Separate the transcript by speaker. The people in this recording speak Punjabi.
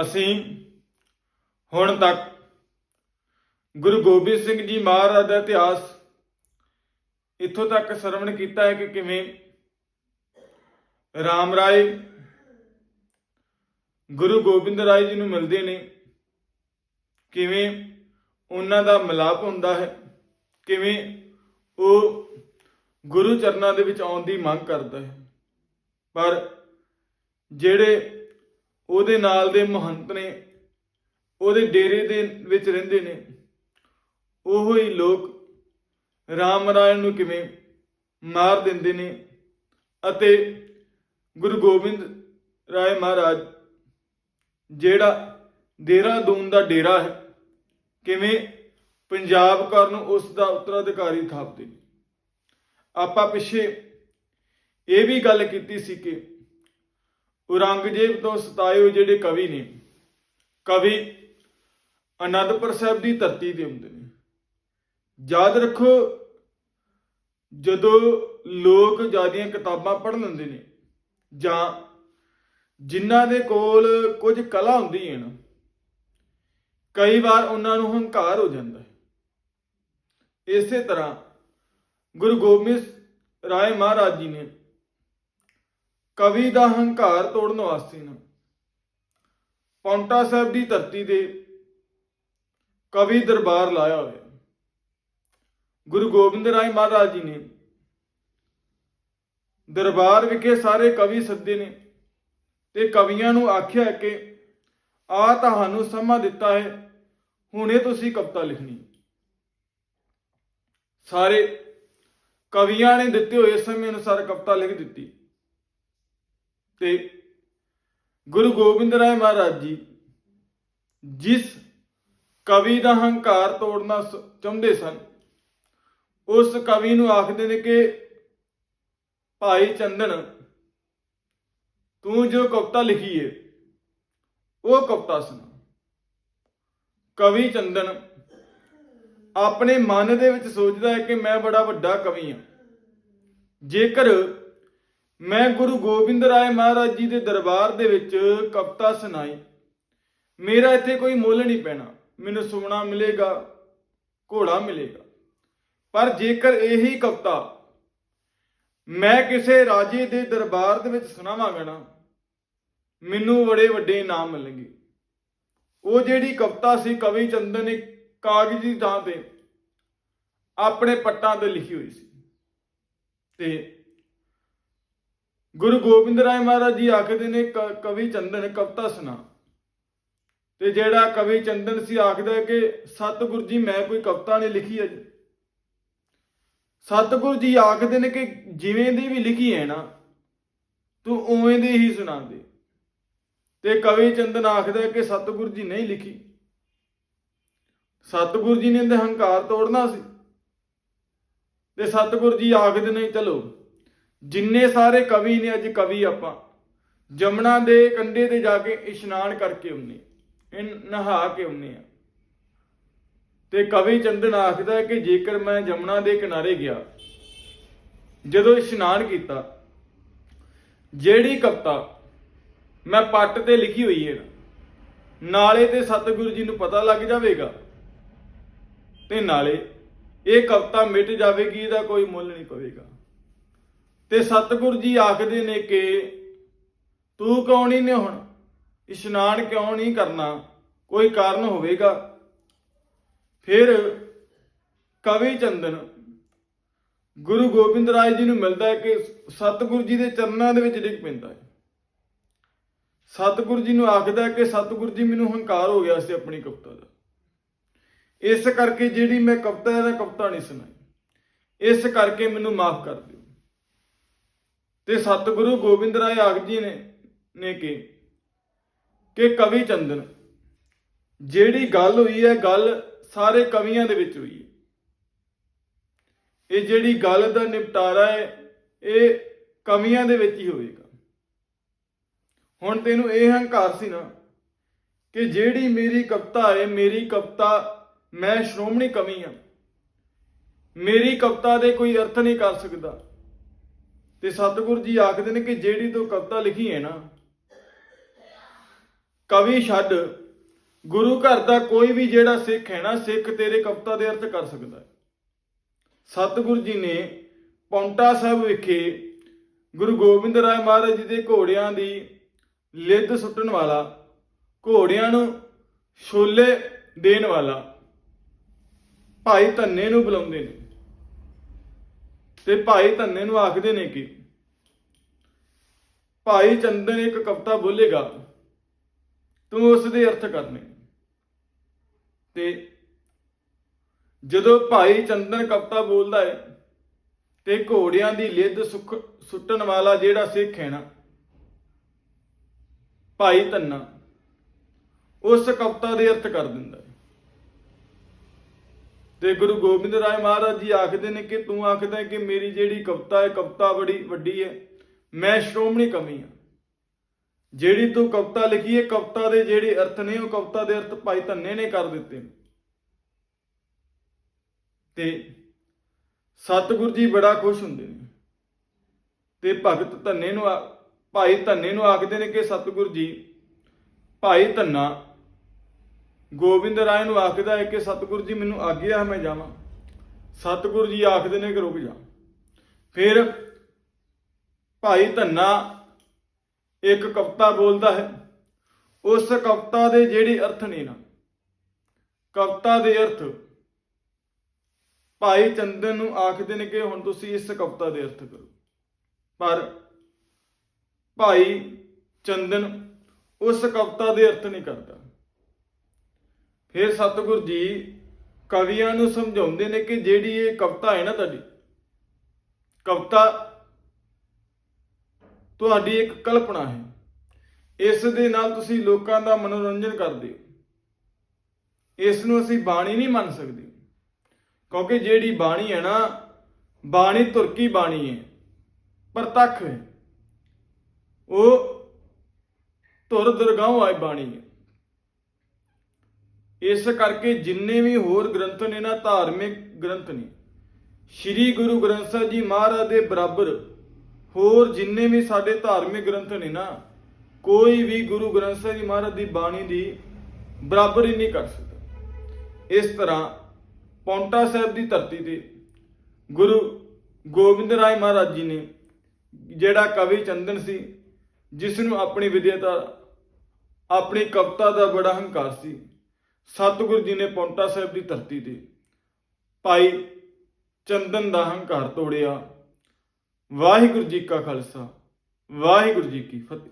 Speaker 1: ਅਸੀਂ ਹੁਣ ਤੱਕ ਗੁਰੂ ਗੋਬਿੰਦ ਸਿੰਘ ਜੀ ਮਹਾਰਾਜ ਦਾ ਇਤਿਹਾਸ ਇੱਥੋਂ ਤੱਕ ਸਰਵਣ ਕੀਤਾ ਹੈ ਕਿ ਕਿਵੇਂ ਰਾਮ ਰਾਏ, ਗੁਰੂ ਗੋਬਿੰਦ ਰਾਏ ਜੀ ਨੂੰ ਮਿਲਦੇ ਨੇ, ਕਿਵੇਂ ਉਹਨਾਂ ਦਾ ਮਿਲਾਪ ਹੁੰਦਾ ਹੈ, ਕਿਵੇਂ ਉਹ ਗੁਰੂ ਚਰਨਾਂ ਦੇ ਵਿੱਚ ਆਉਣ ਦੀ ਮੰਗ ਕਰਦਾ ਹੈ। ਪਰ ਜਿਹੜੇ ਉਹਦੇ ਨਾਲ ਦੇ ਮਹੰਤ ਨੇ, ਉਹਦੇ ਡੇਰੇ ਦੇ ਵਿੱਚ ਰਹਿੰਦੇ ਨੇ। ਉਹੋ ਹੀ ਲੋਕ ਰਾਮ ਰਾਇਣ ਨੂੰ ਕਿਵੇਂ ਮਾਰ ਦਿੰਦੇ ਨੇ ਅਤੇ ਗੁਰੂ ਗੋਬਿੰਦ ਰਾਏ ਮਹਾਰਾਜ, ਜਿਹੜਾ ਦੇਹਰਾਦੂਨ ਦਾ ਡੇਰਾ ਹੈ, ਕਿਵੇਂ ਪੰਜਾਬ ਕੌਰ ਨੂੰ ਉਸ ਦਾ ਉੱਤਰਾਧਿਕਾਰੀ ਥਾਪਦੇ ਨੇ। ਆਪਾਂ ਪਿੱਛੇ ਇਹ ਵੀ ਗੱਲ ਕੀਤੀ ਸੀ ਕਿ ਔਰੰਗਜ਼ੇਬ ਤੋਂ ਸਤਾਏ ਹੋਏ ਜਿਹੜੇ ਕਵੀ ਨੇ, ਕਵੀ ਅਨੰਦਪੁਰ ਸਾਹਿਬ ਦੀ ਧਰਤੀ ਤੇ ਹੁੰਦੇ ਨੇ। ਯਾਦ ਰੱਖੋ, ਜਦੋਂ ਲੋਕ ਜਿਆਦੀਆਂ ਕਿਤਾਬਾਂ ਪੜ੍ਹ ਲੈਂਦੇ ਨੇ, ਜਾਂ ਜਿਨ੍ਹਾਂ ਦੇ ਕੋਲ ਕੁਝ ਕਲਾ ਹੁੰਦੀ ਹੈ ਨਾ, ਕਈ ਵਾਰ ਉਹਨਾਂ ਨੂੰ ਹੰਕਾਰ ਹੋ ਜਾਂਦਾ ਹੈ। ਇਸੇ ਤਰ੍ਹਾਂ ਗੁਰੂ ਗੋਬਿੰਦ ਰਾਏ ਮਹਾਰਾਜ ਜੀ ਨੇ ਕਵੀ ਦਾ ਹੰਕਾਰ ਤੋੜਨ ਵਾਸਤੇ ਨਾ। ਪੌਂਟਾ ਸਾਹਿਬ ਦੀ ਧਰਤੀ ਦੇ ਕਵੀ ਦਰਬਾਰ ਲਾਇਆ ਹੋਇਆ। ਗੁਰੂ ਗੋਬਿੰਦ ਰਾਏ ਮਹਾਰਾਜ ਜੀ ਨੇ ਦਰਬਾਰ ਵਿਖੇ ਸਾਰੇ ਕਵੀ ਸੱਦੇ ਨੇ ਤੇ ਕਵੀਆਂ ਨੂੰ ਆਖਿਆ ਕਿ ਆ ਤੁਹਾਨੂੰ ਸਮਾਂ ਦਿੱਤਾ ਹੈ, ਹੁਣੇ ਤੁਸੀਂ ਕਵਿਤਾ ਲਿਖਣੀ। ਸਾਰੇ ਕਵੀਆਂ ਨੇ ਦਿੱਤੇ ਹੋਏ ਸਮੇਂ ਅਨੁਸਾਰ ਕਵਿਤਾ ਲਿਖ ਦਿੱਤੀ। ਤੇ ਗੁਰੂ ਗੋਬਿੰਦ ਰਾਏ ਮਹਾਰਾਜ ਜੀ ਜਿਸ ਕਵੀ ਦਾ ਹੰਕਾਰ ਤੋੜਨਾ ਚਾਹੁੰਦੇ ਸਨ, ਉਸ ਕਵੀ ਨੂੰ ਆਖਦੇ ਨੇ ਕਿ ਭਾਈ ਚੰਦਨ, ਤੂੰ ਜੋ ਕਵਿਤਾ ਲਿਖੀ ਹੈ ਉਹ ਕਵਿਤਾ ਸੁਣਾ। ਕਵੀ ਚੰਦਨ ਆਪਣੇ ਮਨ ਦੇ ਵਿੱਚ ਸੋਚਦਾ ਹੈ ਕਿ ਮੈਂ ਬੜਾ ਵੱਡਾ ਕਵੀ ਹਾਂ। ਜੇਕਰ ਮੈਂ ਗੁਰੂ ਗੋਬਿੰਦ ਰਾਏ ਮਹਾਰਾਜ ਜੀ ਦੇ ਦਰਬਾਰ ਦੇ ਵਿੱਚ ਕਵਿਤਾ ਸੁਣਾਈ। ਮੇਰਾ ਇੱਥੇ ਕੋਈ ਮੁੱਲ ਨਹੀਂ ਪੈਣਾ। ਮੈਨੂੰ ਸੁਣਨਾ ਮਿਲੇਗਾ, ਘੋੜਾ ਮਿਲੇਗਾ। ਪਰ ਜੇਕਰ ਇਹੀ ਕਵਿਤਾ ਮੈਂ ਕਿਸੇ ਰਾਜੇ ਦੇ ਦਰਬਾਰ ਦੇ ਵਿੱਚ ਸੁਣਾਵਾਂਗਾ ਨਾ, ਮੈਨੂੰ ਬੜੇ ਵੱਡੇ ਇਨਾਮ ਮਿਲਣਗੇ। ਉਹ ਜਿਹੜੀ ਕਵਿਤਾ ਸੀ ਕਵੀ ਚੰਦਨ ਨੇ ਕਾਗਜ਼ ਦੀ ਥਾਂ ਤੇ ਆਪਣੇ ਪੱਟਾਂ ਤੇ ਲਿਖੀ ਹੋਈ ਸੀ। ਤੇ ਗੁਰੂ ਗੋਬਿੰਦ ਰਾਏ ਮਹਾਰਾਜ ਜੀ ਆਖਦੇ ਨੇ, ਕ- ਕਵੀ ਚੰਦਨ, ਕਵਿਤਾ ਸੁਣਾ। ਤੇ ਜਿਹੜਾ ਕਵੀ ਚੰਦਨ ਸੀ, ਆਖਦਾ ਕਿ ਸਤਿਗੁਰ ਜੀ, ਮੈਂ ਕੋਈ ਕਵਿਤਾ ਨਹੀਂ ਲਿਖੀ ਅਜ। ਸਤਿਗੁਰ ਜੀ ਆਖਦੇ ਨੇ ਕਿ ਜਿਵੇਂ ਦੀ ਵੀ ਲਿਖੀ ਹੈ ਨਾ, ਤੂੰ ਉਵੇਂ ਦੀ ਹੀ ਸੁਣਾ ਦੇ। ਤੇ ਕਵੀ ਚੰਦਨ ਆਖਦਾ ਕਿ ਸਤਿਗੁਰ ਜੀ ਨਹੀਂ ਲਿਖੀ। ਸਤਿਗੁਰ ਜੀ ਨੇ ਤੇ ਹੰਕਾਰ ਤੋੜਨਾ ਸੀ। ਤੇ ਸਤਿਗੁਰ ਜੀ ਆਖਦੇ ਨੇ, ਚਲੋ ਜਿੰਨੇ ਸਾਰੇ ਕਵੀ ਨੇ ਅੱਜ ਕਵੀ ਆਪਾਂ, ਜਮਨਾ ਦੇ ਕੰਢੇ ਤੇ ਜਾ ਕੇ ਇਸ਼ਨਾਨ ਕਰਕੇ ਆਉਨੇ ਇਹ ਨਹਾ ਕੇ ਆਉਨੇ ਆ। ਤੇ ਕਵੀ ਚੰਦਨ ਆਖਦਾ ਕਿ ਜੇਕਰ ਮੈਂ ਜਮਨਾ ਦੇ ਕਿਨਾਰੇ ਗਿਆ, ਜਦੋਂ ਇਸ਼ਨਾਨ ਕੀਤਾ, ਜਿਹੜੀ ਕਵਿਤਾ ਮੈਂ ਪੱਟ ਤੇ ਲਿਖੀ ਹੋਈ ਹੈ ਨਾਲੇ ਤੇ ਸਤਿਗੁਰੂ ਜੀ ਨੂੰ ਪਤਾ ਲੱਗ ਜਾਵੇਗਾ, ਤੇ ਨਾਲੇ ਇਹ ਕਵਿਤਾ ਮਿਟ ਜਾਵੇਗੀ, ਇਹਦਾ ਕੋਈ ਮੁੱਲ ਨਹੀਂ ਪਵੇਗਾ। ਤੇ ਸਤਿਗੁਰੂ ਜੀ ਆਖਦੇ ਨੇ ਕਿ ਤੂੰ ਕੌਣ ਹੀ ਨੇ ਹੁਣ? ਇਸ਼ਨਾਨ ਕਿਉਂ ਨਹੀਂ ਕਰਨਾ? ਕੋਈ ਕਾਰਨ ਹੋਵੇਗਾ? ਫਿਰ ਕਵੀ ਚੰਦਨ, ਗੁਰੂ ਗੋਬਿੰਦ ਰਾਏ ਜੀ ਨੂੰ ਮਿਲਦਾ ਹੈ ਕਿ ਸਤਿਗੁਰੂ ਜੀ ਦੇ ਚਰਨਾਂ ਦੇ ਵਿੱਚ ਡਿੱਗ ਪੈਂਦਾ ਹੈ। ਸਤਿਗੁਰੂ ਜੀ ਨੂੰ ਆਖਦਾ ਹੈ ਕਿ ਸਤਿਗੁਰੂ ਜੀ ਮੈਨੂੰ ਹੰਕਾਰ ਹੋ ਗਿਆ ਸੀ ਆਪਣੀ ਕਵਿਤਾ ਦਾ। ਇਸ ਕਰਕੇ ਜਿਹੜੀ ਮੈਂ ਕਵਿਤਾ ਹੈ ਕਵਿਤਾ ਨਹੀਂ ਸੁਣਾਈ, ਇਸ ਕਰਕੇ ਮੈਨੂੰ ਮਾਫ ਕਰ ਤੇ ਸਤਿਗੁਰੂ ਗੋਬਿੰਦ ਰਾਏ ਆਗ ਜੀ ਨੇ ਨੇ ਕਿ ਕਿ ਕਵੀ ਚੰਦਨ, ਜਿਹੜੀ ਗੱਲ ਹੋਈ ਹੈ, ਗੱਲ ਸਾਰੇ ਕਵੀਆਂ ਦੇ ਵਿੱਚ ਹੋਈ ਹੈ। ਇਹ ਜਿਹੜੀ ਗੱਲ ਦਾ ਨਿਪਟਾਰਾ ਹੈ, ਇਹ ਕਵੀਆਂ ਦੇ ਵਿੱਚ ਹੀ ਹੋਵੇਗਾ। ਹੁਣ ਤੈਨੂੰ ਇਹ ਹੰਕਾਰ ਸੀ ਨਾ, ਕਿ ਜਿਹੜੀ ਮੇਰੀ ਕਵਿਤਾ ਹੈ, ਮੇਰੀ ਕਵਿਤਾ ਮੈਂ ਸ਼੍ਰੋਮਣੀ ਕਵੀ ਹਾਂ। ਮੇਰੀ ਕਵਿਤਾ ਦੇ ਕੋਈ ਅਰਥ ਨਹੀਂ ਕਰ ਸਕਦਾ। ਤੇ ਸਤਿਗੁਰੂ ਜੀ ਆਖਦੇ ਨੇ ਕਿ ਜਿਹੜੀ ਤੂੰ ਕਵਿਤਾ ਲਿਖੀ ਹੈ ਨਾ, ਕਵੀ ਛੱਡ, ਗੁਰੂ ਘਰ ਦਾ ਕੋਈ ਵੀ ਜਿਹੜਾ ਸਿੱਖ ਹੈ ਨਾ, ਸਿੱਖ ਤੇਰੇ ਕਵਿਤਾ ਦੇ ਅਰਥ ਕਰ ਸਕਦਾ ਹੈ। ਸਤਿਗੁਰੂ ਜੀ ਨੇ ਪੌਂਟਾ ਸਾਹਿਬ ਵਿਖੇ ਗੁਰੂ ਗੋਬਿੰਦ ਰਾਏ ਮਹਾਰਾਜ ਜੀ ਦੇ ਘੋੜਿਆਂ ਦੀ ਲਿੱਦ ਸੁੱਟਣ ਵਾਲਾ, ਘੋੜਿਆਂ ਨੂੰ ਛੋਲੇ ਦੇਣ ਵਾਲਾ ਭਾਈ ਧੰਨੇ ਨੂੰ ਬੁਲਾਉਂਦੇ ਨੇ। ਤੇ ਭਾਈ ਧੰਨੇ ਨੂੰ ਆਖਦੇ ਨੇ ਕਿ ਭਾਈ ਚੰਦਨ ਇੱਕ ਕਵਿਤਾ ਬੋਲੇਗਾ, ਤੂੰ ਉਸ ਦੇ ਅਰਥ ਕਰਨੇ। ਤੇ ਜਦੋਂ ਭਾਈ ਚੰਦਨ ਕਵਿਤਾ ਬੋਲਦਾ ਹੈ ਤੇ ਘੋੜਿਆਂ ਦੀ ਲਿੱਦ ਸੁੱਖ ਸੁੱਟਣ ਵਾਲਾ ਜਿਹੜਾ ਸਿੱਖ ਹੈ ਨਾ, ਭਾਈ ਧੰਨਾ, ਉਸ ਕਵਿਤਾ ਦੇ ਅਰਥ ਕਰ ਦਿੰਦਾ। ਤੇ ਗੁਰੂ ਗੋਬਿੰਦ ਰਾਏ ਮਹਾਰਾਜ ਜੀ ਆਖਦੇ ਨੇ ਕਿ ਤੂੰ ਆਖਦਾ ਕਿ ਮੇਰੀ ਜਿਹੜੀ ਕਵਿਤਾ ਹੈ, ਕਵਿਤਾ ਬੜੀ ਵੱਡੀ ਹੈ। ਮੈਂ ਸ਼੍ਰੋਮਣੀ ਕਵੀ ਹਾਂ। ਜਿਹੜੀ ਤੂੰ ਕਵਿਤਾ ਲਿਖੀ ਹੈ, ਕਵਿਤਾ ਦੇ ਜਿਹੜੇ ਅਰਥ ਨੇ, ਉਹ ਕਵਿਤਾ ਦੇ ਅਰਥ ਭਾਈ ਧੰਨੇ ਨੇ ਕਰ ਦਿੱਤੇ। ਤੇ ਸਤਿਗੁਰੂ ਜੀ ਬੜਾ ਖੁਸ਼ ਹੁੰਦੇ ਨੇ। ਤੇ ਭਗਤ ਧੰਨੇ ਨੂੰ ਭਾਈ ਧੰਨੇ ਨੂੰ ਆਖਦੇ ਨੇ ਕਿ ਸਤਿਗੁਰੂ ਜੀ, ਭਾਈ ਧੰਨਾ ਗੋਬਿੰਦ ਰਾਏ ਨੂੰ ਆਖਦਾ ਹੈ ਕਿ ਸਤਿਗੁਰੂ ਜੀ, ਮੈਨੂੰ ਆਗਿਆ ਹੈ ਮੈਂ ਜਾਵਾਂ। ਸਤਿਗੁਰੂ ਜੀ ਆਖਦੇ ਨੇ ਕਿ ਰੁਕ ਜਾ। ਫਿਰ ਭਾਈ ਧੰਨਾ ਇੱਕ ਕਵਿਤਾ ਬੋਲਦਾ ਹੈ। ਉਸ ਕਵਿਤਾ ਦੇ ਜਿਹੜੇ ਅਰਥ ਨੇ ਨਾ, ਕਵਿਤਾ ਦੇ ਅਰਥ ਭਾਈ ਚੰਦਨ ਨੂੰ ਆਖਦੇ ਨੇ ਕਿ ਹੁਣ ਤੁਸੀਂ ਇਸ ਕਵਿਤਾ ਦੇ ਅਰਥ ਕਰੋ। ਪਰ ਭਾਈ ਚੰਦਨ ਉਸ ਕਵਿਤਾ ਦੇ ਅਰਥ ਨਹੀਂ ਕਰਦਾ। ਫਿਰ ਸਤਿਗੁਰੂ ਜੀ ਕਵੀਆਂ ਨੂੰ ਸਮਝਾਉਂਦੇ ਨੇ ਕਿ ਜਿਹੜੀ ਇਹ ਕਵਿਤਾ ਹੈ ਨਾ ਤੁਹਾਡੀ, ਕਵਿਤਾ ਤੁਹਾਡੀ ਇੱਕ ਕਲਪਨਾ ਹੈ। ਇਸ ਦੇ ਨਾਲ ਤੁਸੀਂ ਲੋਕਾਂ ਦਾ ਮਨੋਰੰਜਨ ਕਰਦੇ ਹੋ। ਇਸ ਨੂੰ ਅਸੀਂ ਬਾਣੀ ਨਹੀਂ ਮੰਨ ਸਕਦੇ। ਕਿਉਂਕਿ ਜਿਹੜੀ ਬਾਣੀ ਹੈ ਨਾ, ਬਾਣੀ ਤੁਰਕੀ ਬਾਣੀ ਹੈ, ਪ੍ਰਤੱਖ ਹੈ। ਉਹ ਧੁਰ ਦਰਗਾਹੋਂ ਆਈ ਬਾਣੀ ਹੈ। ਇਸ ਕਰਕੇ ਜਿੰਨੇ ਵੀ ਹੋਰ ਗ੍ਰੰਥ ਨੇ ਨਾ, ਧਾਰਮਿਕ ਗ੍ਰੰਥ ਨੇ, ਸ੍ਰੀ ਗੁਰੂ ਗ੍ਰੰਥ ਸਾਹਿਬ ਜੀ ਮਹਾਰਾਜ ਦੇ ਬਰਾਬਰ ਹੋਰ ਜਿੰਨੇ ਵੀ ਸਾਡੇ ਧਾਰਮਿਕ ਗ੍ਰੰਥ ਨੇ ਨਾ, ਕੋਈ ਵੀ ਗੁਰੂ ਗ੍ਰੰਥ ਸਾਹਿਬ ਜੀ ਮਹਾਰਾਜ ਦੀ ਬਾਣੀ ਦੀ ਬਰਾਬਰੀ ਨਹੀਂ ਕਰ ਸਕਦਾ। ਇਸ ਤਰ੍ਹਾਂ ਪੌਂਟਾ ਸਾਹਿਬ ਦੀ ਧਰਤੀ ਤੇ ਗੁਰੂ ਗੋਬਿੰਦ ਰਾਏ ਮਹਾਰਾਜ ਜੀ ਨੇ ਜਿਹੜਾ ਕਵੀ ਚੰਦਨ ਸੀ, ਜਿਸ ਨੂੰ ਆਪਣੀ ਵਿਦਿਆਤਾ ਆਪਣੀ ਕਵਿਤਾ ਦਾ ਬੜਾ ਹੰਕਾਰ ਸੀ ਸਤਿਗੁਰੂ ਜੀ ਨੇ ਪੌਂਟਾ ਸਾਹਿਬ ਦੀ ਧਰਤੀ ਤੇ ਭਾਈ ਚੰਦਨ ਦਾ ਹੰਕਾਰ ਤੋੜਿਆ। ਵਾਹਿਗੁਰੂ ਜੀ ਕਾ ਖਾਲਸਾ, ਵਾਹਿਗੁਰੂ ਜੀ ਕੀ ਫਤਿਹ।